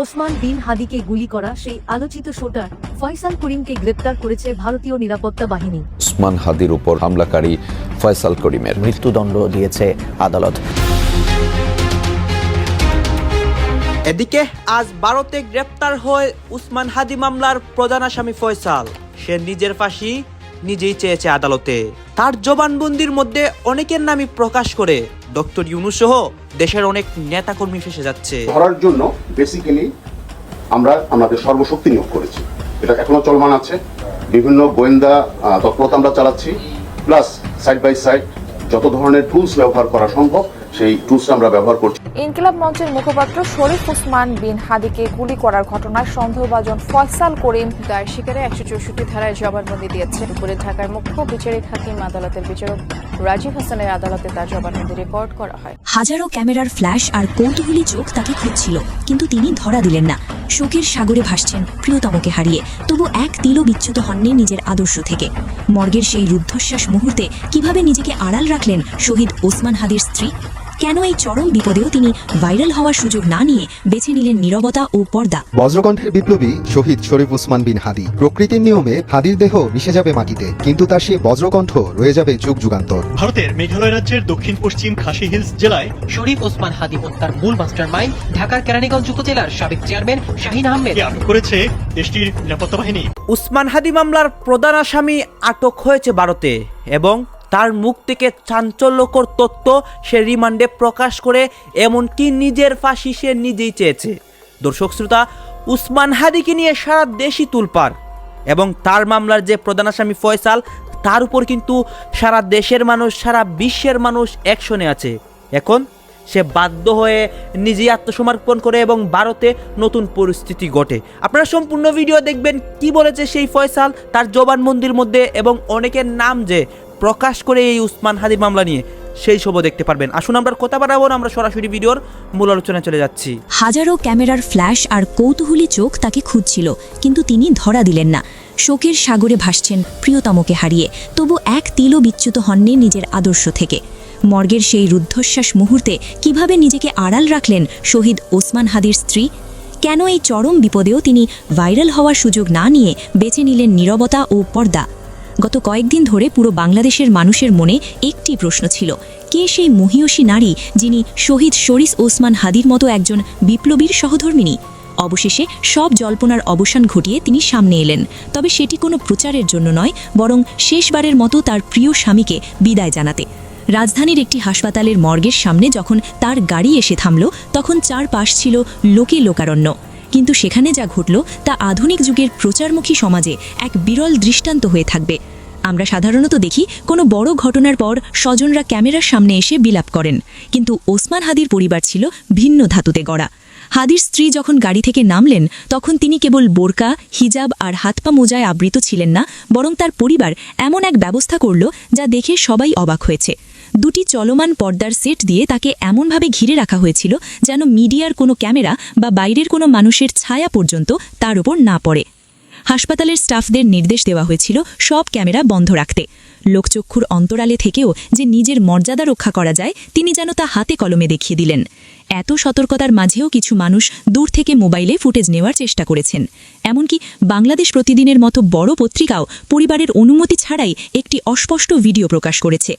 ওসমান বিন হাদিকে গুলি করা সেই আলোচিত শোটার ফয়সাল করিমকে গ্রেপ্তার করেছে ভারতীয় নিরাপত্তা বাহিনী। উসমান হাদির উপর হামলাকারী ফয়সাল করিমের। মৃত্যুদণ্ড দিয়েছে আদালত। এদিকে আজ ভারতে গ্রেপ্তার হয় উসমান হাদি মামলার প্রধান আসামি ফয়সাল। সে নিজের ফাঁসি নিজেই চেয়েছে আদালতে। তার জবানবন্দির মধ্যে অনেকের নামই প্রকাশ করে। ডক্টর ইউনুস সহ দেশের অনেক নেতাকর্মী ফেসে যাচ্ছে। ধরার জন্য বেসিক্যালি আমরা আমাদের সর্বশক্তি নিয়োগ করেছি। এটা এখনও চলমান আছে। বিভিন্ন গোয়েন্দা তৎপরতা আমরা চালাচ্ছি। প্লাস সাইড বাই সাইড যত ধরনের টুলস ব্যবহার করা সম্ভব সেই টুলস আমরা ব্যবহার করছি। ইনকিলাব মঞ্চের মুখপাত্র শরীফ ওসমান বিন হাদিকে গুলি করার ঘটনায় সন্দেহভাজন ফয়সাল করিম দায়ের শিকারে একশো চৌষট্টি ধারায় জবানবন্দি দিয়েছে। দুপুরে ঢাকার মুখ্য বিচারিক হাকিম আদালতের বিচারক রাজীব হাসানের আদালতে তার জবানবন্দি রেকর্ড করা হয়। হাজারো ক্যামেরার ফ্ল্যাশ আর কৌতূহলী চোখ তাকে খুঁজছিল কিন্তু তিনি ধরা দিলেন না। শোকের সাগরে ভাসছেন প্রিয়তমকে হারিয়ে তবু এক তিলও বিচ্যুত হননি নিজের আদর্শ থেকে। মর্গের সেই রুদ্ধশ্বাস মুহূর্তে কীভাবে নিজেকে আড়াল রাখলেন শহীদ ওসমান হাদির স্ত্রী? কেন এই চরম বিপদেও তিনি ভাইরাল হওয়ার সুযোগ না নিয়ে বেছে নিলেন নীরবতা ও পর্দা? বজ্রকণ্ঠের বিপ্লবী শহীদ শরীফ উসমান বিন হাদি। প্রকৃতির নিয়মে হাদির দেহ মিশে যাবে মাটিতে কিন্তু তার সেই বজ্রকণ্ঠ রয়ে যাবে যুগ যুগান্তর। ভারতের মেঘালয় রাজ্যের দক্ষিণ পশ্চিম খাসি হিলস জেলায় শরীফ ওসমান হাদি হত্যার মূল মাস্টার মাইন্ড ঢাকার কেরানীগঞ্জ উপজেলার সাবেক চেয়ারম্যান শাহিন আহমেদ। আটক করেছে দেশটির নিরাপত্তা বাহিনী। উসমান হাদি মামলার প্রধান আসামি আটক হয়েছে ভারতে এবং তার মুখ থেকে চাঞ্চল্যকর তথ্য সে রিমান্ডে প্রকাশ করে, এমনকি নিজের ফাঁসি সে নিজেই চেয়েছে। দর্শক শ্রোতা, উসমান হাদিকে নিয়ে সারা দেশই তুলপার, এবং তার মামলার যে প্রধান আসামি ফয়সাল, তার উপর কিন্তু সারা দেশের মানুষ, সারা বিশ্বের মানুষ অ্যাকশনে আছে। এখন সে বাধ্য হয়ে নিজেই আত্মসমর্পণ করে এবং ভারতে নতুন পরিস্থিতি ঘটে। আপনারা সম্পূর্ণ ভিডিও দেখবেন কি বলেছে সেই ফয়সাল, তার জবানবন্দির মধ্যে এবং অনেকের নাম যে প্রকাশ করে এই উসমান হাদির মামলা নিয়ে। সেই সবও দেখতে পারবেন। আসুন আমরা কথা বাড়াবো, আমরা সরাসরি ভিডিওর মূল আলোচনায় চলে যাচ্ছি। হাজারো ক্যামেরার ফ্ল্যাশ আর কৌতূহলী চোখ তাকে খুঁজছিল, কিন্তু তিনি ধরা দিলেন না। শোকের সাগরে ভাসছেন প্রিয়তমকে হারিয়ে। তবু এক তিলও বিচ্যুত হননি নিজের আদর্শ থেকে। মর্গের সেই রুদ্ধশ্বাস মুহূর্তে কীভাবে নিজেকে আড়াল রাখলেন শহীদ ওসমান হাদির স্ত্রী? কেন এই চরম বিপদেও তিনি ভাইরাল হওয়ার সুযোগ না নিয়ে বেছে নিলেন নীরবতা ও পর্দা? গত কয়েকদিন ধরে পুরো বাংলাদেশের মানুষের মনে একটি প্রশ্ন ছিল, কে সেই মহিয়সী নারী যিনি শহীদ শরীস ওসমান হাদির মতো একজন বিপ্লবীর সহধর্মিনী? অবশেষে সব জল্পনার অবসান ঘটিয়ে তিনি সামনে এলেন। তবে সেটি কোনো প্রচারের জন্য নয়, বরং শেষবারের মতো তার প্রিয় স্বামীকে বিদায় জানাতে। রাজধানীর একটি হাসপাতালের মর্গের সামনে যখন তার গাড়ি এসে থামল, তখন চারপাশ ছিল লোকে লোকারণ্য। কিন্তু সেখানে যা ঘটল তা আধুনিক যুগের প্রচারমুখী সমাজে এক বিরল দৃষ্টান্ত হয়ে থাকবে। আমরা সাধারণত দেখি কোনো বড় ঘটনার পর স্বজনরা ক্যামেরার সামনে এসে বিলাপ করেন। কিন্তু ওসমান হাদির পরিবার ছিল ভিন্ন ধাতুতে গড়া। হাদির স্ত্রী যখন গাড়ি থেকে নামলেন, তখন তিনি কেবল বোরকা, হিজাব আর হাত পা মোজায় আবৃত ছিলেন না, বরং তার পরিবার এমন এক ব্যবস্থা করল যা দেখে সবাই অবাক হয়েছে। দুটি চলমান পর্দার সেট দিয়ে তাকে এমনভাবে ঘিরে রাখা হয়েছিল যেন মিডিয়ার কোনো ক্যামেরা বা বাইরের কোনো মানুষের ছায়া পর্যন্ত তার উপর না পড়ে। হাসপাতালের স্টাফদের নির্দেশ দেওয়া হয়েছিল সব ক্যামেরা বন্ধ রাখতে। লোকচক্ষুর অন্তরালে থেকেও যে নিজের মর্যাদা রক্ষা করা যায়, তিনি যেন তা হাতে কলমে দেখিয়ে দিলেন। এত সতর্কতার মাঝেও কিছু মানুষ দূর থেকে মোবাইলে ফুটেজ নেওয়ার চেষ্টা করেছেন। এমনকি বাংলাদেশ প্রতিদিনের মতো বড় পত্রিকাও পরিবারের অনুমতি ছাড়াই একটি অস্পষ্ট ভিডিও প্রকাশ করেছে।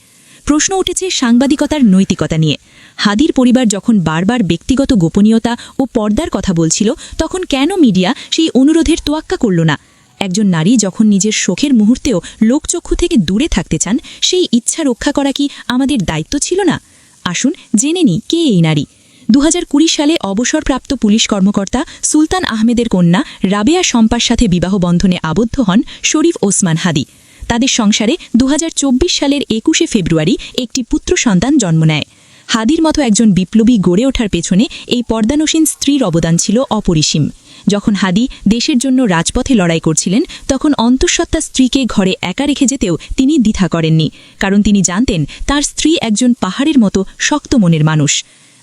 প্রশ্ন উঠেছে সাংবাদিকতার নৈতিকতা নিয়ে। হাদির পরিবার যখন বারবার ব্যক্তিগত গোপনীয়তা ও পর্দার কথা বলছিল, তখন কেন মিডিয়া সেই অনুরোধের তোয়াক্কা করল না? একজন নারী যখন নিজের শোকের মুহূর্তেও লোকচক্ষু থেকে দূরে থাকতে চান, সেই ইচ্ছা রক্ষা করা কি আমাদের দায়িত্ব ছিল না? আসুন জেনে নি কে এই নারী? দু হাজার কুড়ি সালে অবসরপ্রাপ্ত পুলিশ কর্মকর্তা সুলতান আহমেদের কন্যা রাবেয়া শম্পার সাথে বিবাহ বন্ধনে আবদ্ধ হন শরীফ ওসমান হাদি। তাদের সংসারে দু হাজার চব্বিশ সালের একুশে ফেব্রুয়ারি একটি পুত্র সন্তান জন্ম নেয়। হাদির মতো একজন বিপ্লবী গড়ে ওঠার পেছনে এই পর্দানসীন স্ত্রীর অবদান ছিল অপরিসীম। যখন হাদি দেশের জন্য রাজপথে লড়াই করছিলেন, তখন অন্তঃসত্ত্বা স্ত্রীকে ঘরে একা রেখে যেতেও তিনি দ্বিধা করেননি, কারণ তিনি জানতেন তার স্ত্রী একজন পাহাড়ের মতো শক্ত মনের মানুষ।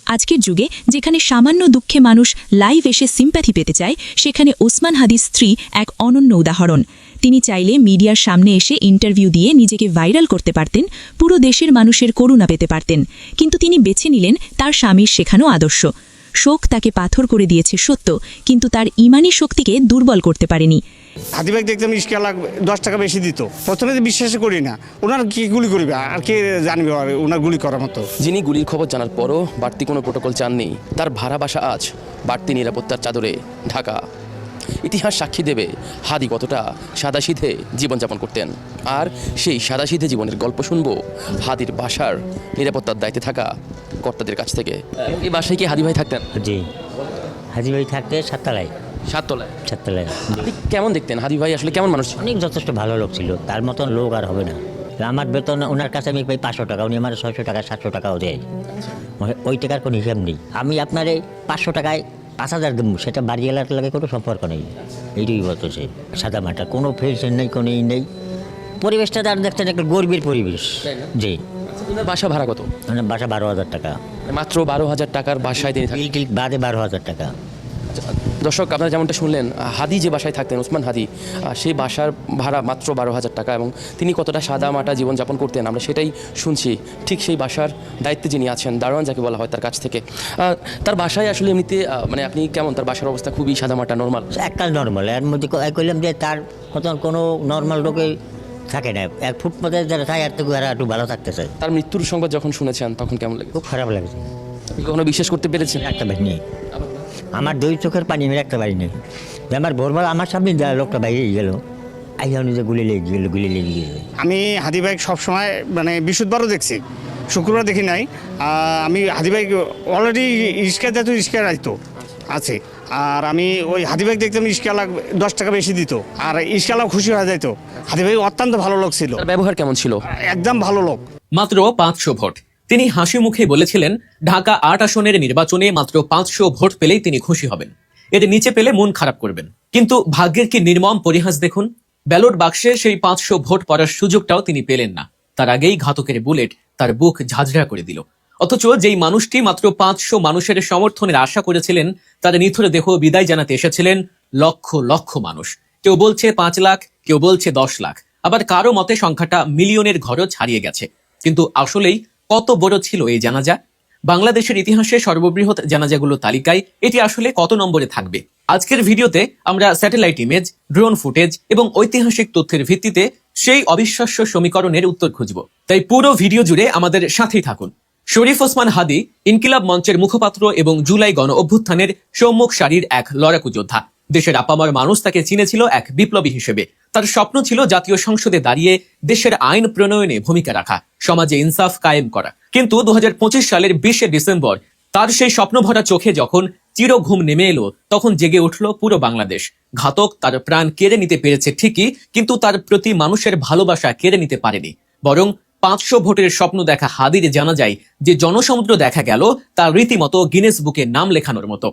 আজকের যুগে যেখানে সামান্য দুঃখে মানুষ লাইভ এসে সিম্প্যাথি পেতে চায়, সেখানে ওসমান হাদির স্ত্রী এক অনন্য উদাহরণ। তিনি চাইলে মিডিয়ার সামনে এসে ইন্টারভিউ দিয়ে নিজেকে ভাইরাল করতে পারতেন, পুরো দেশের মানুষের করুণা পেতে পারতেন। কিন্তু তিনি বেছে নিলেন তার স্বামীর শেখানো আদর্শ। শোক তাকে পাথর করে দিয়েছে সত্য, কিন্তু তার ইমানি শক্তিকে দুর্বল করতে পারেনি। হাতিবাগ দেখতাম ইস্কা লাখ দশ টাকা বেশি দিত। প্রথমে তো বিশ্বাস করি না। ওনার কি গুলি করবে? আর কে জানবে আর ওনার গুলি করার মতো? যিনি গুলির খবর জানার পরও বাড়তি কোনো প্রোটোকল চাননি তার ভাড়া বাসা আজ বাড়তি নিরাপত্তার চাদরে ঢাকা। ইতিহাস সাক্ষী দেবে হাদি কতটা সাদাসিধে জীবনযাপন করতেন। আর সেই সাদাসিধে জীবনের গল্প শুনব হাদির বাসার নিরাপত্তার দায়িত্বে থাকা কর্তাদের কাছ থেকে। এই বাসায় কি হাদি ভাই থাকতেন? জি। হাজি ভাই থাকতে সাততলায়। সাততলায়। সাততলায়। আপনি কেমন দেখতেন? হাদি ভাই আসলে কেমন মানুষ ছিল? অনেক যথেষ্ট ভালো লোক ছিল। তার মতন লোক আর হবে না। আমার বেতন ওনার কাছে আমি পাই পাঁচশো টাকা উনি আমার ছয়শো টাকা সাতশো টাকাও দেয়। ওই- ওই টাকার কোনো হিসাব নেই। আমি আপনার এই পাঁচশো টাকায় পাঁচ হাজার দেবো। সেটা বাড়ি এলাকার লাগে কোনো সম্পর্ক নেই। এইটুকুই বলতেছে সাদা মাটা কোনো ফেশন নেই কোনো ই নেই। পরিবেশটা তার দেখছেন একটা গর্বের পরিবেশ। জি। ওনার বাসা ভাড়া কত? মানে বাসা বারো হাজার টাকা। মাত্র বারো হাজার টাকার বাসায় তিনি বিল টিল বাদে বারো হাজার টাকা। দর্শক আপনারা যেমনটা শুনলেন হাদি যে বাসায় থাকতেন ওসমান হাদি সেই বাসার ভাড়া মাত্র বারো হাজার টাকা এবং তিনি কতটা সাদা মাটা জীবনযাপন করতেন আমরা সেটাই শুনছি। ঠিক সেই বাসার দায়িত্বে যিনি আছেন দারোয়ান যাকে বলা হয় তার কাছ থেকে। তার বাসায় আসলে এমনিতে মানে আপনি কেমন? তার বাসার অবস্থা খুবই সাদা মাটা নর্মাল একটা নর্মাল এর মধ্যে কইলাম যে তার মতন কোনো নর্মাল রোগে থাকে না। এক ফুট মধ্যে যারা থাকে থেকে এরা একটু ভালো থাকতেছে। তার মৃত্যুর সংবাদ যখন শুনেছেন তখন কেমন লাগে খুব খারাপ লাগে কখনো বিশ্বাস করতে পেরেছেন? একটা বাড়ি নেই। আমার দুই চোখের পানি বাড়ি নেই যে আমার ভোরবেলা আমার সামনে যা লোকটা বাইরে গেল আইয়া উনি যে গুলি লেগে গেল গুলি লেগে গেছে আমি হাদিবাইক সবসময় মানে বিশুদ্ধবারও দেখছি শুক্রবার দেখি নাই। আহ, আমি হাদিবাইক অলরেডি রিক্সা দিত রিক্সা রাখতো আছে আর আমি ওই হাদিবাইক দেখতাম ইস্কালা দশ টাকা বেশি দিত আর ইস্কালাও খুশি হয়ে যাইতো। হাদিবাই অত্যন্ত ভালো লোক ছিল। ব্যবহার কেমন ছিল? একদম ভালো লোক। মাত্র পাঁচশো ভোট। তিনি হাসি মুখে বলেছিলেন, ঢাকা আট আসনের নির্বাচনে মাত্র পাঁচশো ভোট পেলেই তিনি খুশি হবেন। এর নিচে পেলে মন খারাপ করবেন। কিন্তু ভাগ্যের কি নির্মম পরিহাস দেখুন? ব্যালট বাক্সে সেই পাঁচশো ভোট পড়ার সুযোগটাও তিনি পেলেন না। তার আগেই ঘাতকের বুলেট তার বুক ঝাঁঝরা করে দিল। অথচ যেই মানুষটি মাত্র পাঁচশো মানুষের সমর্থনের আশা করেছিলেন, তার নিথর দেহ বিদায় জানাতে এসেছিলেন লক্ষ লক্ষ মানুষ। কেউ বলছে পাঁচ লাখ, কেউ বলছে দশ লাখ। আবার কারও মতে সংখ্যাটা মিলিয়নের ঘরও ছাড়িয়ে গেছে। কিন্তু আসলেই কত বড় ছিল এই জানাজা? বাংলাদেশের ইতিহাসে সর্ববৃহৎ জানাজাগুলো তালিকায় এটি আসলে কত নম্বরে থাকবে? আজকের ভিডিওতে আমরা স্যাটেলাইট ইমেজ, ড্রোন ফুটেজ এবং ঐতিহাসিক তথ্যের ভিত্তিতে সেই অবিশ্বাস্য সমীকরণের উত্তর খুঁজব। তাই পুরো ভিডিও জুড়ে আমাদের সাথেই থাকুন। শরীফ ওসমান হাদি, ইনকিলাব মঞ্চের মুখপাত্র এবং জুলাই গণ অভ্যুত্থানের সম্মুখ সারির এক লড়াকু যোদ্ধা। দেশের আপামার মানুষ তাকে চিনেছিল এক বিপ্লবী হিসেবে। তার স্বপ্ন ছিল জাতীয় সংসদে দাঁড়িয়ে দেশের আইন প্রণয়নে ভূমিকা রাখা, সমাজে ইনসাফ কায়েম করা। কিন্তু দু হাজার পঁচিশ সালের বিশে ডিসেম্বর, তার সেই স্বপ্নভরা চোখে যখন চির ঘুম নেমে এলো, তখন জেগে উঠল পুরো বাংলাদেশ। ঘাতক তার প্রাণ কেড়ে নিতে পেরেছে ঠিকই, কিন্তু তার প্রতি মানুষের ভালোবাসা কেড়ে নিতে পারেনি। বরং পাঁচশো ভোটের স্বপ্ন দেখা হাদিরে জানা যায় যে জনসমুদ্র দেখা গেল তার রীতিমতো গিনেস বুকে নাম লেখানোর মতো।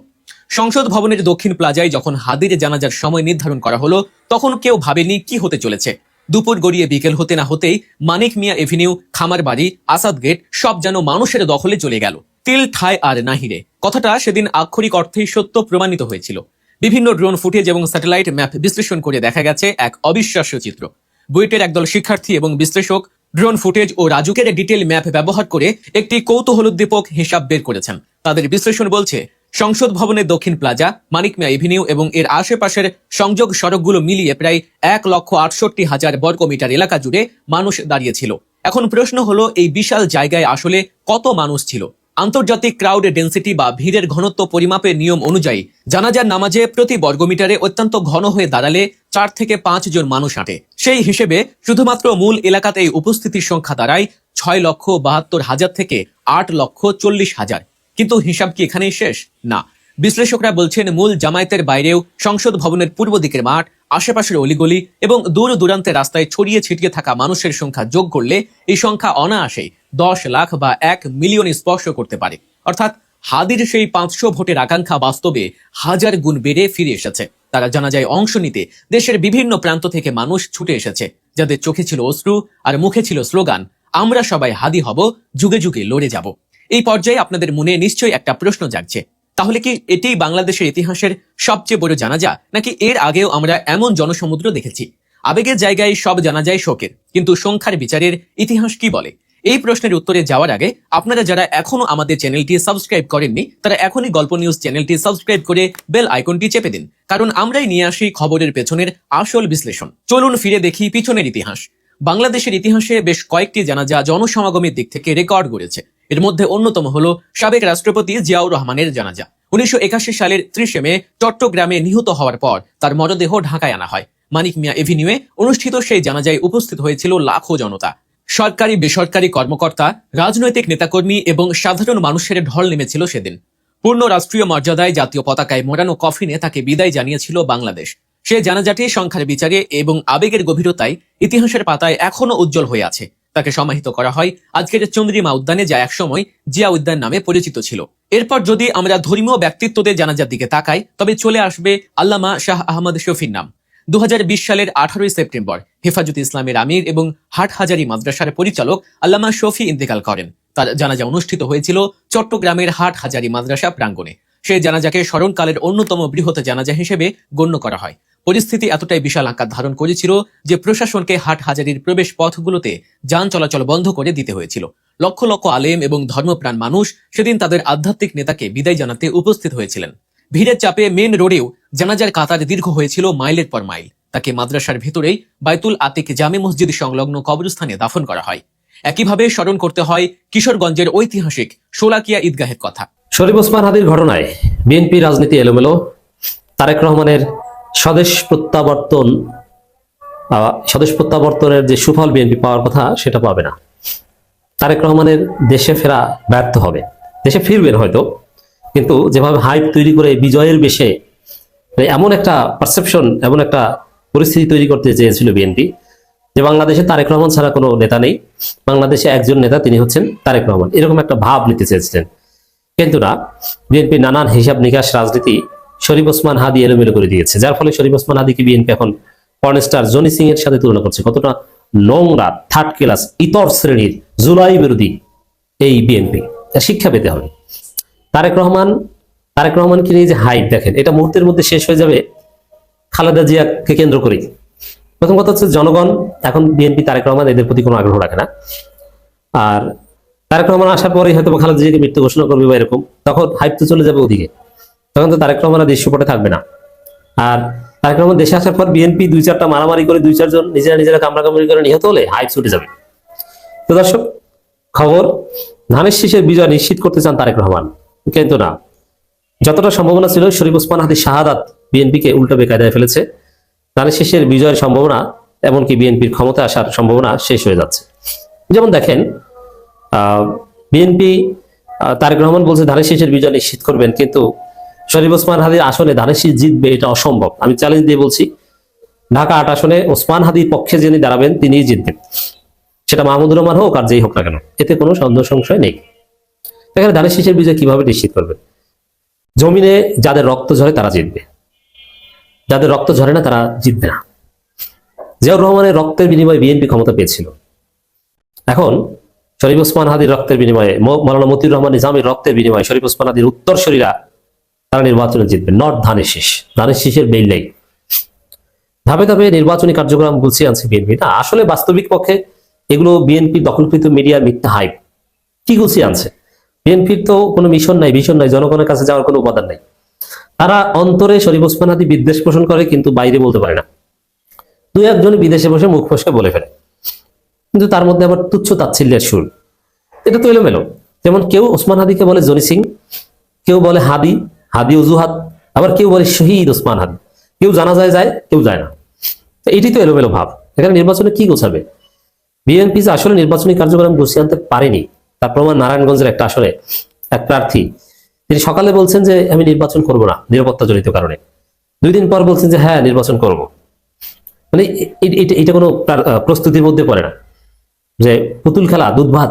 সংসদ ভবনের দক্ষিণ প্লাজায় যখন হাদির জানাজার সময় নির্ধারণ করা হলো, তখন কেউ ভাবেনি কি হতে চলেছে। দুপুর গড়িয়ে বিকেল হতে না হতেই মানিক মিয়া এভিনিউ খামার বাড়ি আসাদ গেট সব যেন মানুষের দখলে চলে গেল। তিল ঠায় আর নাহিরে। কথাটা সেদিন আক্ষরিক অর্থেই সত্য প্রমাণিত হয়েছিল। বিভিন্ন ড্রোন ফুটেজ এবং স্যাটেলাইট ম্যাপ বিশ্লেষণ করে দেখা গেছে এক অবিশ্বাস্য চিত্র। বুয়েটের একদল শিক্ষার্থী এবং বিশ্লেষক ড্রোন ফুটেজ ও রাজুকের ডিটেল ম্যাপ ব্যবহার করে একটি কৌতূহলোদ্দীপক হিসাব বের করেছেন। তাদের বিশ্লেষণ বলছে সংসদ ভবনের দক্ষিণ প্লাজা, মানিক মিয়া এভিনিউ এবং এর আশেপাশের সংযোগ সড়কগুলো মিলিয়ে প্রায় এক লক্ষ আটষট্টি হাজার বর্গমিটার এলাকা জুড়ে মানুষ দাঁড়িয়েছিল। এখন প্রশ্ন হলো, এই বিশাল জায়গায় আসলে কত মানুষ ছিল? আন্তর্জাতিক ক্রাউড ডেন্সিটি বা ভিড়ের ঘনত্ব পরিমাপের নিয়ম অনুযায়ী জানাজার নামাজে প্রতি বর্গমিটারে অত্যন্ত ঘন হয়ে দাঁড়ালে চার থেকে পাঁচ জন মানুষ আঁটে সেই হিসেবে শুধুমাত্র মূল এলাকাতে এই উপস্থিতির সংখ্যা দাঁড়ায় ছয় লক্ষ বাহাত্তর হাজার থেকে আট লক্ষ চল্লিশ হাজার। কিন্তু হিসাব কি এখানেই শেষ? না। বিশ্লেষকরা বলছেন, মূল জামায়াতের বাইরেও সংসদ ভবনের পূর্ব দিকের মাঠ, আশেপাশের অলিগলি এবং দূর দূরান্তে রাস্তায় ছড়িয়ে ছিটিয়ে থাকা মানুষের সংখ্যা যোগ করলে এই সংখ্যা অনায়াসেই দশ লাখ বা এক মিলিয়ন স্পর্শ করতে পারে। অর্থাৎ হাদির সেই পাঁচশো ভোটের আকাঙ্ক্ষা বাস্তবে হাজার গুণ বেড়ে ফিরে এসেছে। তারা জানা যায়, অংশ নিতে দেশের বিভিন্ন প্রান্ত থেকে মানুষ ছুটে এসেছে। যাদের চোখে ছিল অশ্রু আর মুখে ছিল স্লোগান, আমরা সবাই হাদি হব, যুগে যুগে লড়ে যাব। এই পর্যায়ে আপনাদের মনে নিশ্চয়ই একটা প্রশ্ন জাগছে। তাহলে কি এটি বাংলাদেশের ইতিহাসের সবচেয়ে বড় জানাজা, নাকি এর আগেও আমরা এমন জনসমুদ্র দেখেছি? আবেগের জায়গায় সব জানা যায় শোকের, কিন্তু সংখ্যার বিচারের ইতিহাস কি বলে? এই প্রশ্নের উত্তরে যাওয়ার আগে আপনারা যারা এখনও আমাদের চ্যানেলটি সাবস্ক্রাইব করেননি, তারা এখনই গল্প নিউজ চ্যানেলটি সাবস্ক্রাইব করে বেল আইকনটি চেপে দিন, কারণ আমরাই নিয়ে আসি খবরের পেছনের আসল বিশ্লেষণ। চলুন ফিরে দেখি পিছনের ইতিহাস। বাংলাদেশের ইতিহাসে বেশ কয়েকটি জানাজা জনসমাগমের দিক থেকে রেকর্ড গড়েছে। এর মধ্যে অন্যতম হল সাবেক রাষ্ট্রপতি জিয়াউর রহমানের জানাজা। উনিশশো একাশি সালের ত্রিশে মে চট্টগ্রামে নিহত হওয়ার পর তার মরদেহ ঢাকায় আনা হয়। মানিক মিয়া এভিনিউয়ে অনুষ্ঠিত সেই জানাজায় উপস্থিত হয়েছিল লাখো জনতা। সরকারি, বেসরকারি কর্মকর্তা, রাজনৈতিক নেতাকর্মী এবং সাধারণ মানুষের ঢল নেমেছিল সেদিন। পূর্ণ রাষ্ট্রীয় মর্যাদায় জাতীয় পতাকায় মোড়ানো কফিনে তাকে বিদায় জানিয়েছিল বাংলাদেশ। সে জানাজাটি সংখ্যার বিচারে এবং আবেগের গভীরতায় ইতিহাসের পাতায় এখনও উজ্জ্বল হয়ে আছে। তাকে সমাহিত করা হয়। আজকের চন্দ্রিমা উদ্যানে যা একসময় জিয়া উদ্যান নামে পরিচিত ছিল। এরপর যদি আমরা ধর্মীয় ব্যক্তিত্বদের জানাজার দিকে তাকাই, তবে চলে আসবে আল্লামা শাহ আহমদ শফির নাম। দু সালের আঠারোই সেপ্টেম্বর হেফাজত ইসলামের আমির এবং হাটহাজারি মাদ্রাসার পরিচালক আল্লামা শফি ইন্তেকাল করেন। তার জানাজা অনুষ্ঠিত হয়েছিল চট্টগ্রামের হাট হাজারি মাদ্রাসা প্রাঙ্গণে। সেই জানাজাকে স্মরণকালের অন্যতম বৃহৎ জানাজা হিসেবে গণ্য করা হয়। পরিস্থিতি এতটাই বিশাল আকার ধারণ করেছিল যে প্রশাসনকে হাট হাজারির প্রবেশ পথগুলোতে যান চলাচল বন্ধ করে দিতে হয়েছিল। লক্ষ লক্ষ আলেম এবং ধর্মপ্রাণ মানুষ সেদিন তাদের আধ্যাত্মিক নেতাকে বিদায় জানাতে উপস্থিত হয়েছিলেন। ভিড়ের চাপে মেন রোডেও জানাজার কাতার দীর্ঘ হয়েছিল মাইলের পর মাইল। তাকে মাদ্রাসার ভেতরেই বাইতুল আতিক জামে মসজিদ সংলগ্ন কবরস্থানে দাফন করা হয়। একইভাবে স্মরণ করতে হয় কিশোরগঞ্জের ঐতিহাসিক শোলাকিয়া ঈদগাহের কথা। শরীফ ওসমান হাদির ঘটনায় বিএনপি রাজনীতি এলোমেলো। তারেক রহমানের স্বদেশ প্রত্যাবর্তন স্বদেশ প্রত্যাবর্তনের যে সুফল বিএনপি পাওয়ার কথা সেটা পাবে না। তারেক রহমানের দেশে ফেরা ব্যর্থ হবে। দেশে ফিরবেন হয়তো, কিন্তু যেভাবে হাইপ তৈরি করে বিজয়ের বেশে মানে এমন একটা পারসেপশন এমন একটা পরিস্থিতি তৈরি করতে চেয়েছিল বিএনপি যে বাংলাদেশে তারেক রহমান ছাড়া কোনো নেতা নেই। বাংলাদেশে একজন নেতা তিনি হচ্ছেন তারেক রহমান। এরকম একটা ভাব নিতে চেয়েছিলেন। কিন্তু না, বিএনপি নানান হিসাব নিকাশ রাজনীতি শরীফ ওসমান হাদি এলোমেলো করে দিয়েছে, যার ফলে শরীফ ওসমান হাদিকে বিএনপি এখন পর্নস্টার জনি সিং এর সাথে তুলনা করছে। কতটা নোংরা থার্ড ক্লাস ইতর শ্রেণির জুলাই বিরোধী এই বিএনপি শিক্ষা পেতে হবে। তারেক রহমান, তারেক রহমানকে নিয়ে যে হাইপ দেখেন, এটা মুহূর্তের মধ্যে শেষ হয়ে যাবে খালেদা জিয়াকে কেন্দ্র করে প্রথম কথা হচ্ছে জনগণ, এখন বিএনপি তারেক রহমান এদের প্রতি কোনো আগ্রহ রাখে না। আর তারেক রহমান আসার পরেই হয়তো খালেদা জিয়াকে মৃত্যু ঘোষণা করবে বা এরকম, তখন হাইপ তো চলে যাবে ওদিকে। তখন তো তারেক রহমান আর দেশ পটে থাকবে না। আর তারেক রহমান দেশে আসার পর বিএনপি দুই চারটা মারামারি করে দুই চারজন নিজেরা নিজেরা কামড়া কামড়ি করে নিহত হলে হাইপ ছুটে যাবে। তো দর্শক, খবর, ধানের শীষের বিজয় নিশ্চিত করতে চান তারেক রহমান। কিন্তু না, যতটা সম্ভাবনা ছিল শরীফ ওসমান হাদির শাহাদাত বিএনপিকে উল্টো বেকায়দায় ফেলেছে। ধানের শীষের বিজয়ের সম্ভাবনা, এমনকি বিএনপির ক্ষমতা আসার সম্ভাবনা শেষ হয়ে যাচ্ছে। যেমন দেখেন বিএনপি তারেক রহমান বলছে ধানের শীষের বিজয় নিশ্চিত করবেন, কিন্তু শরীফ ওসমান হাদির আসনে ধানের শীষ জিতবে, এটা অসম্ভব। আমি চ্যালেঞ্জ দিয়ে বলছি, ঢাকা আট আসনে ওসমান হাদির পক্ষে যিনি দাঁড়াবেন, তিনিই জিতবেন। সেটা মাহমুদুর রহমান হোক আর যেই হোক না কেন, এতে কোনো সন্দেহ সংশয় নেই। এখানে ধানের শীষের বিজয় কীভাবে নিশ্চিত করবেন? জমিনে যাদের রক্ত ঝরে তারা জিতবে। যাদের রক্ত ঝরে না তারা জিতবে না। জিয়াউর রহমানের রক্তের বিনিময়ে বিএনপি ক্ষমতা পেয়েছিল। এখন শরীফ ওসমান হাদির রক্তের বিনিময়ে মৌলানা মতিউর রহমান নিজামের রক্তের বিনিময়ে শরীফ ওসমান হাদির উত্তরসূরিরা তারা নির্বাচনে জিতবে নট ধানের শীষ। ধানের শীষের বেল নেই ধাপে ধাপে নির্বাচনী কার্যক্রম গুছিয়ে আনছে বিএনপি না, আসলে বাস্তবিক পক্ষে এগুলো বিএনপি দখলকৃত মিডিয়ার মিথ্যা হাইপ কি গুছিয়ে আনছে? বিএনপির তো কোনো মিশন নাই ভীষণ নাই, জনগণের কাছে যাওয়ার কোনো উপাদান নাই। তারা অন্তরে শরীফ ওসমান হাদি বিদ্বেষ পোষণ করে, কিন্তু বাইরে বলতে পারে না। দুই একজন বিদেশে বসে মুখ ফসকে বলে ফেলে। কিন্তু তার মধ্যে আবার তুচ্ছ তাচ্ছিল্যের সুর। এটা তো এলোমেলো। যেমন কেউ ওসমান হাদিকে বলে জনি সিং, কেউ বলে হাদি হাদি অজুহাত, আবার কেউ বলে শহীদ ওসমান হাদি। কেউ জানা যায় যায় কেউ যায় না। এটি তো এলোমেলো ভাব। এখানে নির্বাচনে কি গোছাবে? বিএনপি যে আসলে নির্বাচনী কার্যক্রম গুছিয়ে আনতে পারেনি, তার প্রমাণ নারায়ণগঞ্জের একটা আসলে, এক প্রার্থী। তিনি সকালে বলছেন যে, আমি নির্বাচন করব না নিরাপত্তা জনিত কারণে। দুই দিন পর বলছেন যে হ্যাঁ নির্বাচন করব। মানে এটা কোনো প্রস্তুতির মধ্যে পড়ে না। যে পুতুল খেলা, দুধ ভাত,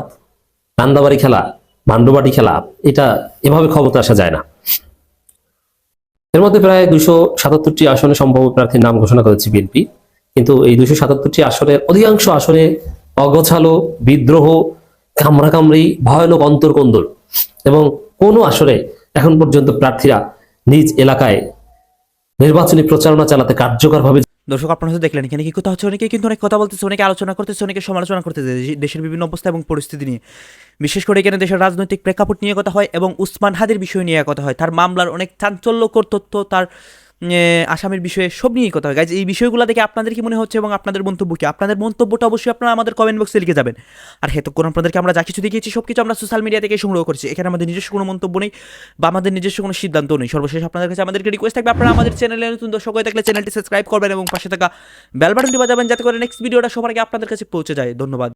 রান্দাবাড়ি খেলা ভান্ডবাটি খেলা, এটা এভাবে ক্ষমতা আসা যায় না। এর মধ্যে প্রায় দুশো সাতাত্তরটি আসনে সম্ভাব্য প্রার্থীর নাম ঘোষণা করেছে বিএনপি। কিন্তু এই দুশো সাতাত্তরটি আসনের অধিকাংশ আসনে অগোছালো, বিদ্রোহ কামড়া কামড়ি ভয়ানক অন্তর্কন্দল এবং কোনো আসনে এখন পর্যন্ত প্রার্থীরা নিজ এলাকায় নির্বাচনী প্রচারণা চালাতে কার্যকরভাবে দর্শক, আপনারা সাথে দেখলেন এখানে কি কথা হচ্ছে? অনেকে কিন্তু অনেক কথা বলতেছে, অনেকে আলোচনা করতেছে, অনেকে সমালোচনা করতেছে দেশের বিভিন্ন অবস্থা এবং পরিস্থিতি নিয়ে। বিশেষ করে এখানে দেশের রাজনৈতিক প্রেক্ষাপট নিয়ে কথা হয় এবং উসমান হাদির বিষয় নিয়ে কথা হয়। তার মামলার অনেক চাঞ্চল্যকর তথ্য, তার আসামির বিষয়ে সব নিয়েই কথা হয়। গাইজ এই বিষয়গুলো দেখে আপনাদের কি মনে হচ্ছে এবং আপনাদের মন্তব্য কি? আপনাদের মন্তব্যটা অবশ্যই আপনারা আমাদের কমেন্ট বক্সে লিখে যাবেন। আর হেতক্ষণ আপনাদেরকে আমরা যা কিছু দেখিয়েছি, সব কিছু আমরা সোশ্যাল মিডিয়া থেকে সংগ্রহ করছি। এখানে আমাদের নিজস্ব কোনো মন্তব্য নেই বা আমাদের নিজস্ব কোনো সিদ্ধান্ত নেই। সর্বশেষ আপনাদের কাছে আমাদেরকে রিকোয়েস্ট থাকবে, আপনারা আমাদের চ্যানেলে নতুন দর্শক হয়ে থাকলে চ্যানেলটি সাবস্ক্রাইব করবেন এবং পাশে থাকা বেল বাজাবেন, যাতে করে নেক্সট ভিডিওটা সবার আগে আপনাদের কাছে পৌঁছে যায়। ধন্যবাদ।